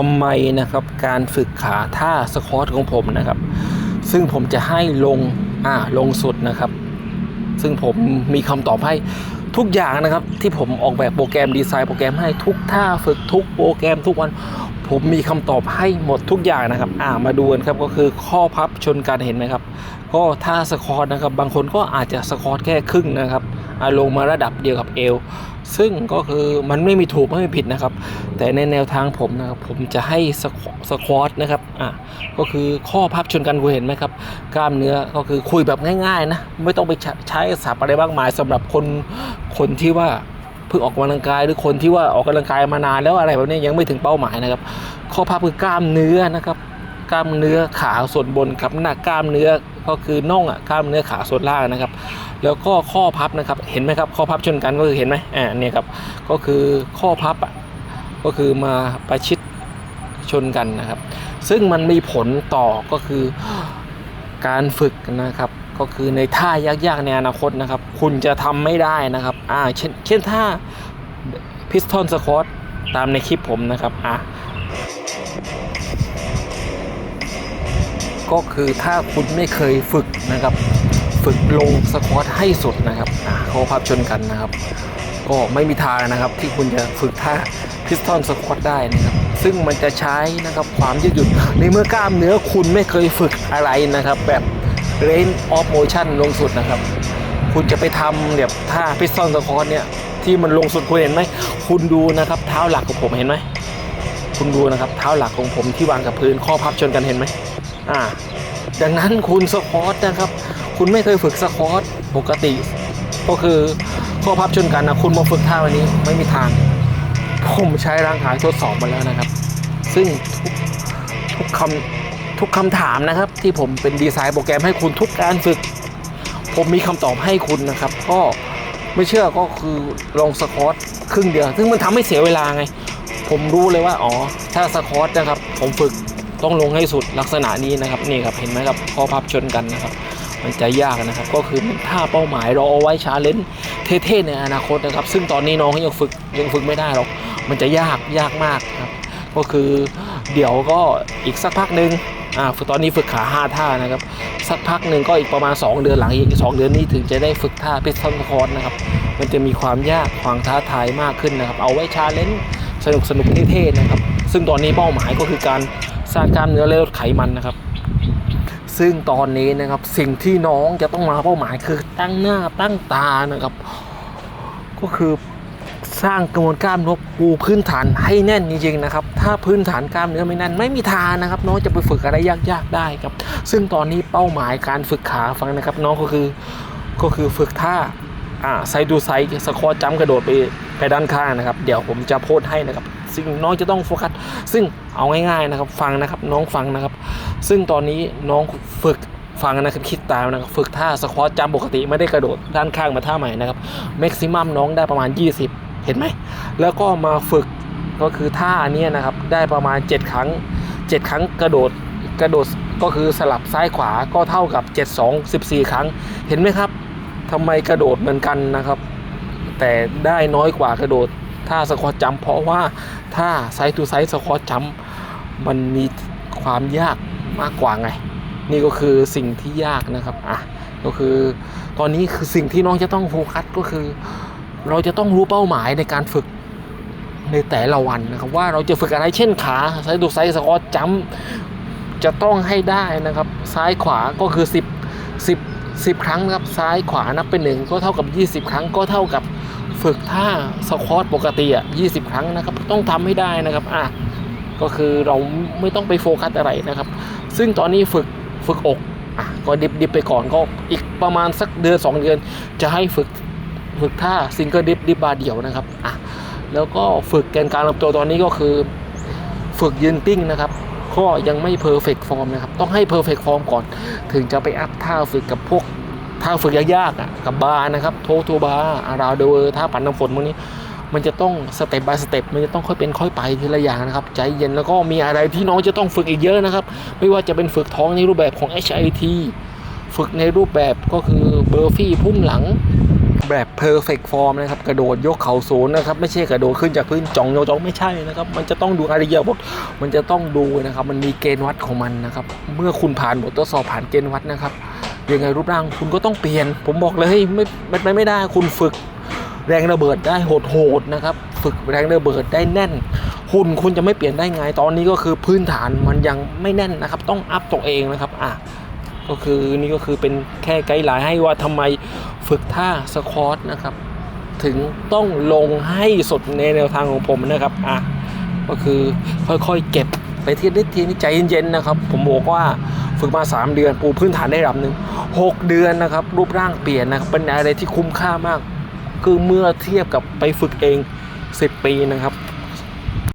ทำไมนะครับการฝึกขาท่าสควอตของผมนะครับ ซึ่งผมจะให้ลงอ่าลงสุดนะครับ ซึ่งผมมีคำตอบให้ทุกอย่างนะครับ ที่ผมออกแบบโปรแกรมดีไซน์โปรแกรมให้ทุกท่าฝึกทุกโปรแกรมทุกวัน ผมมีคำตอบให้หมดทุกอย่างนะครับ อ่ามาดูกันครับก็คือข้อพับชนกันเห็นไหมครับ ก็ท่าสควอตนะครับ บางคนก็อาจจะสควอตแค่ครึ่งนะครับอ่าลงมาระดับเดียวกับเอว ซึ่งก็คือมันไม่มีถูกไม่มีผิดนะครับ แต่ในแนวทางผมนะครับผมจะให้สควอตนะครับอะก็คือข้อพับชนกันคุณเห็นไหมครับ กล้ามเนื้อก็คือคุยแบบง่ายๆนะไม่ต้องไปใช้ใช้ศัพท์อะไรมากมายสำหรับคนคนที่ว่าเพิ่งออกกำลังกายหรือคนที่ว่าออกกำลังกายมานานแล้วอะไรแบบนี้ยังไม่ถึงเป้าหมายนะครับ ข้อพับคือกล้ามเนื้อนะครับ กล้ามเนื้อขาส่วนบนครับหน้ากล้ามเนื้อก็คือน่องอะกล้ามเนื้อขาส่วนล่างนะครับ แล้วก็ข้อพับนะครับเห็นไหมครับข้อพับชนกันก็คือเห็นไหมอ่าเนี่ยครับก็คือข้อพับอะก็คือมาประชิดชนกันนะครับ ซึ่งมันมีผลต่อก็คือการฝึกนะครับก็คือในท่ายากๆในอนาคตนะครับ คุณจะทำไม่ได้นะครับอ่าเช่นเช่นท่าพิสตอนสควอตตามในคลิปผมนะครับอะ ก็คือถ้าคุณไม่เคยฝึกนะครับ ฝึกลงสควอตให้สุดนะครับอะเขาพับชนกันนะครับ ก็ไม่มีทางนะครับที่คุณจะฝึกท่าพิสตอนสควอตได้นะครับ ซึ่งมันจะใช้นะครับความยืดหยุ่นในเมื่อกล้ามเนื้อคุณไม่เคยฝึกอะไรนะครับ แบบ range of motion ลงสุดนะครับ คุณจะไปทำแบบท่าพิสตอนสควอตเนี่ยที่มันลงสุดคุณเห็นไหมคุณดูนะครับเท้าหลักของผมเห็นไหมคุณดูนะครับเท้าหลักของผมที่วางกับพื้นข้อพับชนกันเห็นไหม อ่าดังนั้นคุณสควอตนะครับ คุณไม่เคยฝึกสควอตปกติ ก็คือข้อพับชนกันนะคุณมาฝึกท่าวันนี้ไม่มีทาง ผมใช้ร่างกายทดสอบมาแล้วนะครับ ซึ่งทุกทุกคำทุกคำถามนะครับ ที่ผมเป็นดีไซน์โปรแกรมให้คุณทุกการฝึก ผมมีคำตอบให้คุณนะครับ ก็ไม่เชื่อก็คือลองสควอตครึ่งเดียว ซึ่งมันทำให้เสียเวลาไง ผมรู้เลยว่าอ๋อถ้าสควอตนะครับ ผมฝึก ต้องลงให้สุดลักษณะนี้นะครับนี่ครับเห็นไหมครับข้อพับชนกันนะครับ มันจะยากนะครับ ก็คือมันท่าเป้าหมายเราเอาไว้ชาเลนจ์เท่ๆในอนาคตนะครับ ซึ่งตอนนี้น้องยังฝึกยังฝึกไม่ได้หรอกมันจะยากยากมากครับก็คือเดี๋ยวก็อีกสักพักหนึ่งอ่าฝึกตอนนี้ฝึกขาห้าท่านะครับ สักพักหนึ่งก็อีกประมาณ 2 เดือนหลังอีกสองเดือนนี้ถึงจะได้ฝึกท่าพิสตันคอร์สนะครับ มันจะมีความยากความท้าทายมากขึ้นนะครับ เอาไว้ชาเลนจ์สนุกสนุกเท่ๆนะครับ ซึ่งตอนนี้เป้าหมายก็คือการสร้างกล้ามเนื้อและลดไขมันนะครับ ซึ่งตอนนี้นะครับสิ่งที่น้องจะต้องมาเป้าหมายคือตั้งหน้าตั้งตานะครับ ก็คือสร้างกระบวนกล้ามเนื้อปูพื้นฐานให้แน่นจริงๆนะครับ ถ้าพื้นฐานกล้ามเนื้อไม่แน่นไม่มีทางนะครับ น้องจะไปฝึกอะไรยากๆได้ครับ ซึ่งตอนนี้เป้าหมายการฝึกขาฟังนะครับ น้องก็คือก็คือฝึกท่าอ่าไซดูไซสควอตจัมกระโดดไปไปด้านข้างนะครับ เดี๋ยวผมจะโพสให้นะครับ ซึ่งน้องจะต้องโฟกัส ซึ่งเอาง่ายๆนะครับ ฟังนะครับน้องฟังนะครับ ซึ่งตอนนี้น้องฝึกฟังนะครับคิดตามนะครับฝึกท่าสควอตจัมป์ปกติไม่ได้กระโดดด้านข้างมาท่าใหม่นะครับแม็กซิมัมน้องได้ประมาณ 20 เห็นไหม แล้วก็มาฝึกก็คือท่าอันเนี้ยนะครับได้ประมาณ 7 ครั้ง 7 ครั้งกระโดดกระโดดก็คือสลับซ้ายขวาก็เท่ากับ 7 2 14 ครั้ง เห็นไหมครับทำไมกระโดดเหมือนกันนะครับ แต่ได้น้อยกว่ากระโดด ท่าสควอตจัมเพราะว่าท่าไซส์ทูไซส์สควอตจัมมันมีความยากมากกว่าไง นี่ก็คือสิ่งที่ยากนะครับอะก็คือตอนนี้คือสิ่งที่น้องจะต้องโฟกัสก็คือ เราจะต้องรู้เป้าหมายในการฝึกในแต่ละวันนะครับว่าเราจะฝึกอะไรเช่นขาไซส์ดูไซส์สควอตจัมจะต้องให้ได้นะครับ ซ้ายขวาก็คือ 10 10 10 ครั้งนะครับซ้ายขวานับเป็นหนึ่งก็เท่ากับ 20 ครั้งก็เท่ากับ ฝึกท่าสควอตปกติอะ20 ครั้งนะครับ ต้องทำให้ได้นะครับอะก็คือเราไม่ต้องไปโฟกัสอะไรนะครับ ซึ่งตอนนี้ฝึกฝึกอกอะก็ดิบดิบไปก่อนก็อีกประมาณสักเดือนสองเดือน จะให้ฝึกฝึกท่าซิงเกิลดิฟดิบบาเดี่ยวนะครับอะแล้วก็ฝึกแกนกลางลำตัวตอนนี้ก็คือ ฝึกยืนปิ้งนะครับก็ยังไม่เพอร์เฟกฟอร์มนะครับ ต้องให้เพอร์เฟกฟอร์มก่อน ถึงจะไปอัพท่าฝึกกับพวก ท่าฝึกยากๆอะกับบาร์นะครับโททูบาร์อาราเดอร์ท่าปั่นน้ำฝนพวกนี้ มันจะต้องสเต็ปบายสเต็ปมันจะต้องค่อยเป็นค่อยไปทีละอย่างนะครับ ใจเย็นแล้วก็มีอะไรที่น้องจะต้องฝึกอีกเยอะนะครับ ไม่ว่าจะเป็นฝึกท้องในรูปแบบของ HIT ฝึกในรูปแบบก็คือเบอร์ฟี่พุ่มหลังแบบ perfect form นะครับ กระโดดยกเข่าสูงนะครับ ไม่ใช่กระโดดขึ้นจากพื้นจ่องโยจ่องไม่ใช่นะครับ มันจะต้องดูอริยบทมันจะต้องดูนะครับ มันมีเกณฑ์วัดของมันนะครับ เมื่อคุณผ่านบททดสอบผ่านเกณฑ์วัดนะครับ ยังไงรูปร่างคุณก็ต้องเปลี่ยน ผมบอกเลยไม่ไม่ไม่ไม่ได้คุณฝึกแรงระเบิดได้โหดๆนะครับ ฝึกแรงระเบิดได้แน่น หุ่นคุณจะไม่เปลี่ยนได้ไงตอนนี้ก็คือพื้นฐานมันยังไม่แน่นนะครับ ต้องอัพตัวเองนะครับอะก็คือนี่ก็คือเป็นแค่ไกด์ไลน์ให้ว่าทำไมฝึกท่าสควอตนะครับ ถึงต้องลงให้สุดในแนวทางของผมนะครับอะก็คือค่อยๆเก็บไปทีนิดทีนี้ใจเย็นๆนะครับ ผมบอกว่า ฝึกมา 3 เดือนปูพื้นฐานได้ระดับหนึ่ง6 เดือนนะครับ รูปร่างเปลี่ยนนะครับเป็นอะไรที่คุ้มค่ามาก คือเมื่อเทียบกับไปฝึกเอง 10 ปีนะครับ